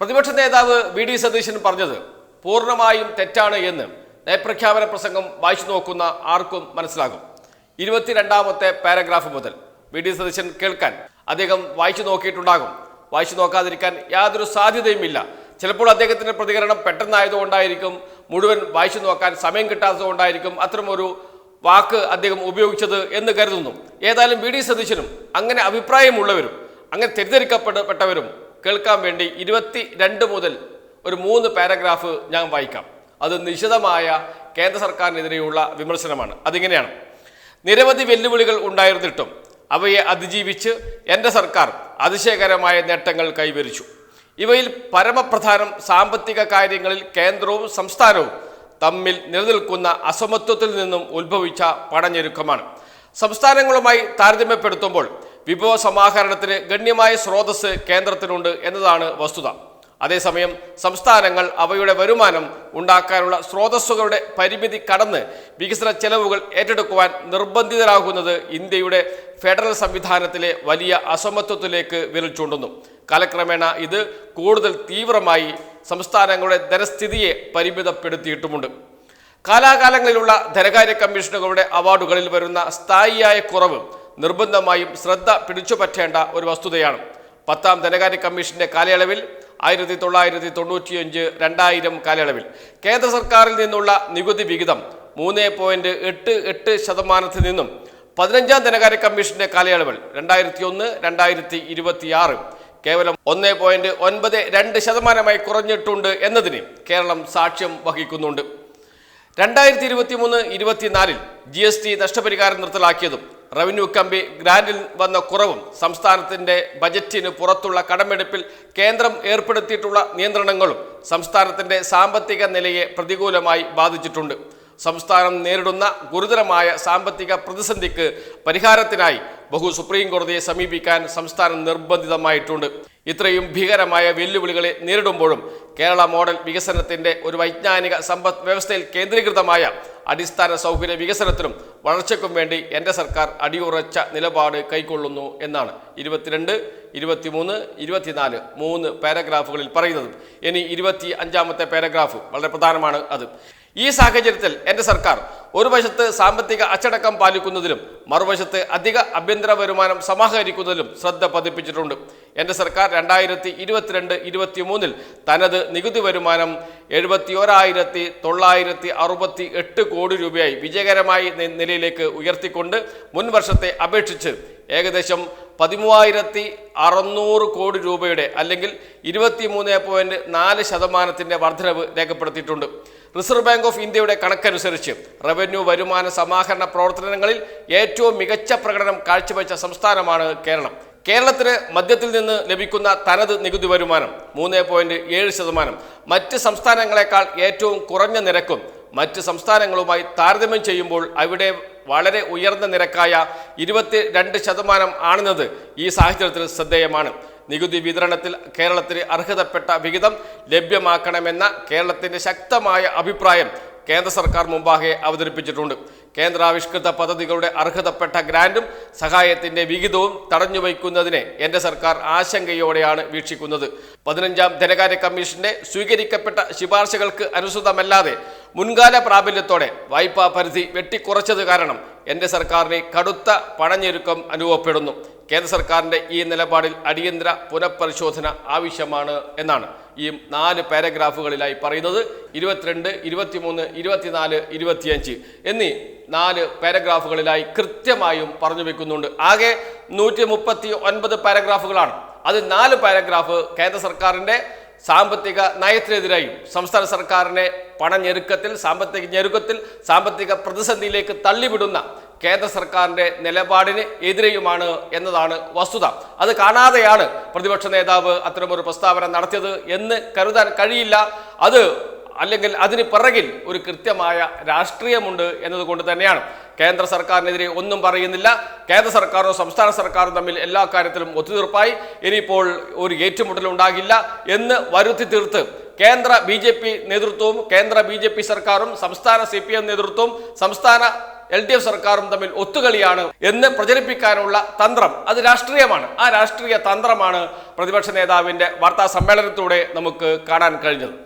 പ്രതിപക്ഷ നേതാവ് V D Satheesan പറഞ്ഞത് പൂർണമായും തെറ്റാണ് എന്ന്. നയപ്രഖ്യാപന പ്രസംഗം വായിച്ചു നോക്കുന്ന ആർക്കും മനസ്സിലാകും. ഇരുപത്തിരണ്ടാമത്തെ പാരഗ്രാഫ് മുതൽ വി ഡി സതീശൻ കേൾക്കാൻ അദ്ദേഹം വായിച്ചു നോക്കിയിട്ടുണ്ടാകും. വായിച്ചു നോക്കാതിരിക്കാൻ യാതൊരു സാധ്യതയുമില്ല. ചിലപ്പോൾ അദ്ദേഹത്തിന്റെ പ്രതികരണം പെട്ടെന്നായതുകൊണ്ടായിരിക്കും മുഴുവൻ വായിച്ചു നോക്കാൻ സമയം കിട്ടാത്തതുകൊണ്ടായിരിക്കും അത്തരമൊരു വാക്ക് അദ്ദേഹം ഉപയോഗിച്ചത് എന്ന് കരുതുന്നു. ഏതായാലും വി ഡി സതീശനും അങ്ങനെ അഭിപ്രായമുള്ളവരും അങ്ങനെ തെറ്റിദ്ധരിക്കപ്പെട്ടവരും കേൾക്കാൻ വേണ്ടി ഇരുപത്തി രണ്ട് മുതൽ ഒരു മൂന്ന് പാരഗ്രാഫ് ഞാൻ വായിക്കാം. അത് നിശിതമായ കേന്ദ്ര സർക്കാരിനെതിരെയുള്ള വിമർശനമാണ്. അതിങ്ങനെയാണ്. നിരവധി വെല്ലുവിളികൾ ഉണ്ടായിരുന്നിട്ടും അവയെ അതിജീവിച്ച് എന്റെ സർക്കാർ അതിശയകരമായ നേട്ടങ്ങൾ കൈവരിച്ചു. ഇവയിൽ പരമപ്രധാനം സാമ്പത്തിക കാര്യങ്ങളിൽ കേന്ദ്രവും സംസ്ഥാനവും തമ്മിൽ നിലനിൽക്കുന്ന അസമത്വത്തിൽ നിന്നും ഉത്ഭവിച്ച പണഞ്ഞെരുക്കമാണ് സംസ്ഥാനങ്ങളുമായി താരതമ്യപ്പെടുത്തുമ്പോൾ വിഭവ സമാഹരണത്തിന് ഗണ്യമായ സ്രോതസ് കേന്ദ്രത്തിനുണ്ട് എന്നതാണ് വസ്തുത. അതേസമയം സംസ്ഥാനങ്ങൾ അവയുടെ വരുമാനം ഉണ്ടാക്കാനുള്ള സ്രോതസ്സുകളുടെ പരിമിതി കടന്ന് വികസന ചെലവുകൾ ഏറ്റെടുക്കുവാൻ നിർബന്ധിതരാകുന്നത് ഇന്ത്യയുടെ ഫെഡറൽ സംവിധാനത്തിലെ വലിയ അസമത്വത്തിലേക്ക് വിരൽ ചൂണ്ടുന്നു. കാലക്രമേണ ഇത് കൂടുതൽ തീവ്രമായി സംസ്ഥാനങ്ങളുടെ ധനസ്ഥിതിയെ പരിമിതപ്പെടുത്തിയിട്ടുമുണ്ട്. കാലാകാലങ്ങളിലുള്ള ധനകാര്യ കമ്മീഷനുകളുടെ അവാർഡുകളിൽ വരുന്ന സ്ഥായിയായ കുറവ് നിർബന്ധമായും ശ്രദ്ധ പിടിച്ചുപറ്റേണ്ട ഒരു വസ്തുതയാണ്. പത്താം ധനകാര്യ കമ്മീഷന്റെ കാലയളവിൽ ആയിരത്തി തൊള്ളായിരത്തി തൊണ്ണൂറ്റിയഞ്ച് രണ്ടായിരം കാലയളവിൽ. കേന്ദ്ര സർക്കാരിൽ നിന്നുള്ള നികുതി വിഹിതം മൂന്ന് പോയിന്റ് എട്ട് എട്ട് ശതമാനത്തിൽ നിന്നും പതിനഞ്ചാം ധനകാര്യ കമ്മീഷന്റെ കാലയളവിൽ രണ്ടായിരത്തി ഒന്ന് രണ്ടായിരത്തി ഇരുപത്തി ആറ് കേവലം ഒന്ന് പോയിന്റ് ഒൻപത് രണ്ട് ശതമാനമായി കുറഞ്ഞിട്ടുണ്ട് എന്നതിന് കേരളം സാക്ഷ്യം വഹിക്കുന്നുണ്ട്. രണ്ടായിരത്തി ഇരുപത്തി മൂന്ന് ഇരുപത്തിനാലിൽ ജി എസ് ടി നഷ്ടപരിഹാരം നിർത്തലാക്കിയതും റവന്യൂ കമ്പി ഗ്രാൻഡിൽ വന്ന കുറവും സംസ്ഥാനത്തിന്റെ ബജറ്റിന് പുറത്തുള്ള കടമെടുപ്പിൽ കേന്ദ്രം ഏർപ്പെടുത്തിയിട്ടുള്ള നിയന്ത്രണങ്ങളും സംസ്ഥാനത്തിന്റെ സാമ്പത്തിക നിലയെ പ്രതികൂലമായി ബാധിച്ചിട്ടുണ്ട്. സംസ്ഥാനം നേരിടുന്ന ഗുരുതരമായ സാമ്പത്തിക പ്രതിസന്ധിക്ക് പരിഹാരത്തിനായി ബഹു സുപ്രീം കോടതിയെ സമീപിക്കാൻ സംസ്ഥാനം നിർബന്ധിതമായിട്ടുണ്ട്. ഇത്രയും ഭീകരമായ വെല്ലുവിളികളെ നേരിടുമ്പോഴും കേരള മോഡൽ വികസനത്തിന്റെ ഒരു വൈജ്ഞാനിക സമ്പദ് വ്യവസ്ഥയിൽ കേന്ദ്രീകൃതമായ അടിസ്ഥാന സൗകര്യ വികസനത്തിനും വളർച്ചയ്ക്കും വേണ്ടി എന്റെ സർക്കാർ അടിയുറച്ച നിലപാട് കൈക്കൊള്ളുന്നു എന്നാണ് ഇരുപത്തിരണ്ട് ഇരുപത്തിമൂന്ന് ഇരുപത്തിനാല് മൂന്ന് പാരഗ്രാഫുകളിൽ പറയുന്നത്. ഇനി ഇരുപത്തി അഞ്ചാമത്തെ പാരഗ്രാഫ് വളരെ പ്രധാനമാണ് അത്. ഈ സാഹചര്യത്തിൽ എന്റെ സർക്കാർ ഒരു വശത്ത് സാമ്പത്തിക അച്ചടക്കം പാലിക്കുന്നതിലും മറുവശത്ത് അധിക ആഭ്യന്തര വരുമാനം സമാഹരിക്കുന്നതിലും ശ്രദ്ധ പതിപ്പിച്ചിട്ടുണ്ട്. എന്റെ സർക്കാർ രണ്ടായിരത്തി ഇരുപത്തിരണ്ട് ഇരുപത്തി മൂന്നിൽ തനത് നികുതി വരുമാനം എഴുപത്തി ഒരായിരത്തി തൊള്ളായിരത്തി അറുപത്തി എട്ട് കോടി രൂപയായി വിജയകരമായി നിലയിലേക്ക് ഉയർത്തിക്കൊണ്ട് മുൻ വർഷത്തെ അപേക്ഷിച്ച് ഏകദേശം പതിമൂവായിരത്തി അറുന്നൂറ് കോടി രൂപയുടെ അല്ലെങ്കിൽ ഇരുപത്തി മൂന്ന് പോയിന്റ് നാല് ശതമാനത്തിന്റെ വർധനവ് രേഖപ്പെടുത്തിയിട്ടുണ്ട്. റിസർവ് ബാങ്ക് ഓഫ് ഇന്ത്യയുടെ കണക്കനുസരിച്ച് റവന്യൂ വരുമാന സമാഹരണ പ്രവർത്തനങ്ങളിൽ ഏറ്റവും മികച്ച പ്രകടനം കാഴ്ചവെച്ച സംസ്ഥാനമാണ് കേരളം. കേരളത്തിന് മദ്യത്തിൽ നിന്ന് ലഭിക്കുന്ന തനത് നികുതി വരുമാനം മൂന്ന് പോയിന്റ് ഏഴ് ശതമാനം. മറ്റ് സംസ്ഥാനങ്ങളെക്കാൾ ഏറ്റവും കുറഞ്ഞ നിരക്കും മറ്റ് സംസ്ഥാനങ്ങളുമായി താരതമ്യം ചെയ്യുമ്പോൾ അവിടെ വളരെ ഉയർന്ന നിരക്കായ ഇരുപത്തി രണ്ട് ശതമാനം ആണെന്നത് ഈ സാഹചര്യത്തിൽ ശ്രദ്ധേയമാണ്. നികുതി വിതരണത്തിൽ കേരളത്തിന് അർഹതപ്പെട്ട വിഹിതം ലഭ്യമാക്കണമെന്ന കേരളത്തിന്റെ ശക്തമായ അഭിപ്രായം കേന്ദ്ര സർക്കാർ മുമ്പാകെ അവതരിപ്പിച്ചിട്ടുണ്ട്. കേന്ദ്രാവിഷ്കൃത പദ്ധതികളുടെ അർഹതപ്പെട്ട ഗ്രാന്റും സഹായത്തിന്റെ വിഹിതവും തടഞ്ഞു തടഞ്ഞുവയ്ക്കുന്നതിനെ എന്റെ സർക്കാർ ആശങ്കയോടെയാണ് വീക്ഷിക്കുന്നത്. പതിനഞ്ചാം ധനകാര്യ കമ്മീഷന്റെ സ്വീകരിക്കപ്പെട്ട ശുപാർശകൾക്ക് അനുസൃതമല്ലാതെ മുൻകാല പ്രാബല്യത്തോടെ വായ്പാ പരിധി വെട്ടിക്കുറച്ചത് കാരണം എന്റെ സർക്കാരിന് കടുത്ത പണഞ്ഞെരുക്കം അനുഭവപ്പെടുന്നു. കേന്ദ്ര സർക്കാരിന്റെ ഈ നിലപാടിൽ അടിയന്തര പുനഃപരിശോധന ആവശ്യമാണ് എന്നാണ് ഈ നാല് പാരഗ്രാഫുകളിലായി പറയുന്നത്. ഇരുപത്തിരണ്ട് ഇരുപത്തിമൂന്ന് ഇരുപത്തിനാല് ഇരുപത്തിയഞ്ച് എന്നീ നാല് പാരഗ്രാഫുകളിലായി കൃത്യമായും പറഞ്ഞു വെക്കുന്നുണ്ട്. ആകെ നൂറ്റി മുപ്പത്തി ഒൻപത് പാരഗ്രാഫുകളാണ്. അത് നാല് പാരഗ്രാഫ് കേന്ദ്ര സർക്കാരിന്റെ സാമ്പത്തിക നയത്തിനെതിരായും സംസ്ഥാന സർക്കാരിനെ പണഞ്ഞെരുക്കത്തിൽ സാമ്പത്തിക ഞെരുക്കത്തിൽ സാമ്പത്തിക പ്രതിസന്ധിയിലേക്ക് തള്ളിവിടുന്ന കേന്ദ്ര സർക്കാരിന്റെ നിലപാടിന് എതിരെയുമാണ് എന്നതാണ് വസ്തുത. അത് കാണാതെയാണ് പ്രതിപക്ഷ നേതാവ് അത്തരമൊരു പ്രസ്താവന നടത്തിയത് എന്ന് കരുതാൻ കഴിയില്ല. അത് അല്ലെങ്കിൽ അതിന് പിറകിൽ ഒരു കൃത്യമായ രാഷ്ട്രീയമുണ്ട് എന്നതുകൊണ്ട് തന്നെയാണ്. കേന്ദ്ര സർക്കാരിനെതിരെ ഒന്നും പറയുന്നില്ല. കേന്ദ്ര സർക്കാരോ സംസ്ഥാന സർക്കാരും തമ്മിൽ എല്ലാ കാര്യത്തിലും ഒത്തുതീർപ്പായി. ഇനിയിപ്പോൾ ഒരു ഏറ്റുമുട്ടൽ ഉണ്ടാകില്ല എന്ന് വരുത്തി തീർത്ത് കേന്ദ്ര ബി നേതൃത്വവും കേന്ദ്ര ബി സർക്കാരും സംസ്ഥാന സി നേതൃത്വവും സംസ്ഥാന എൽ ഡി എഫ് സർക്കാരും തമ്മിൽ ഒത്തുകളിയാണ് എന്ന് പ്രചരിപ്പിക്കാനുള്ള തന്ത്രം അത് രാഷ്ട്രീയമാണ്. ആ രാഷ്ട്രീയ തന്ത്രമാണ് പ്രതിപക്ഷ നേതാവിന്റെ വാർത്താ സമ്മേളനത്തിലൂടെ നമുക്ക് കാണാൻ കഴിഞ്ഞത്.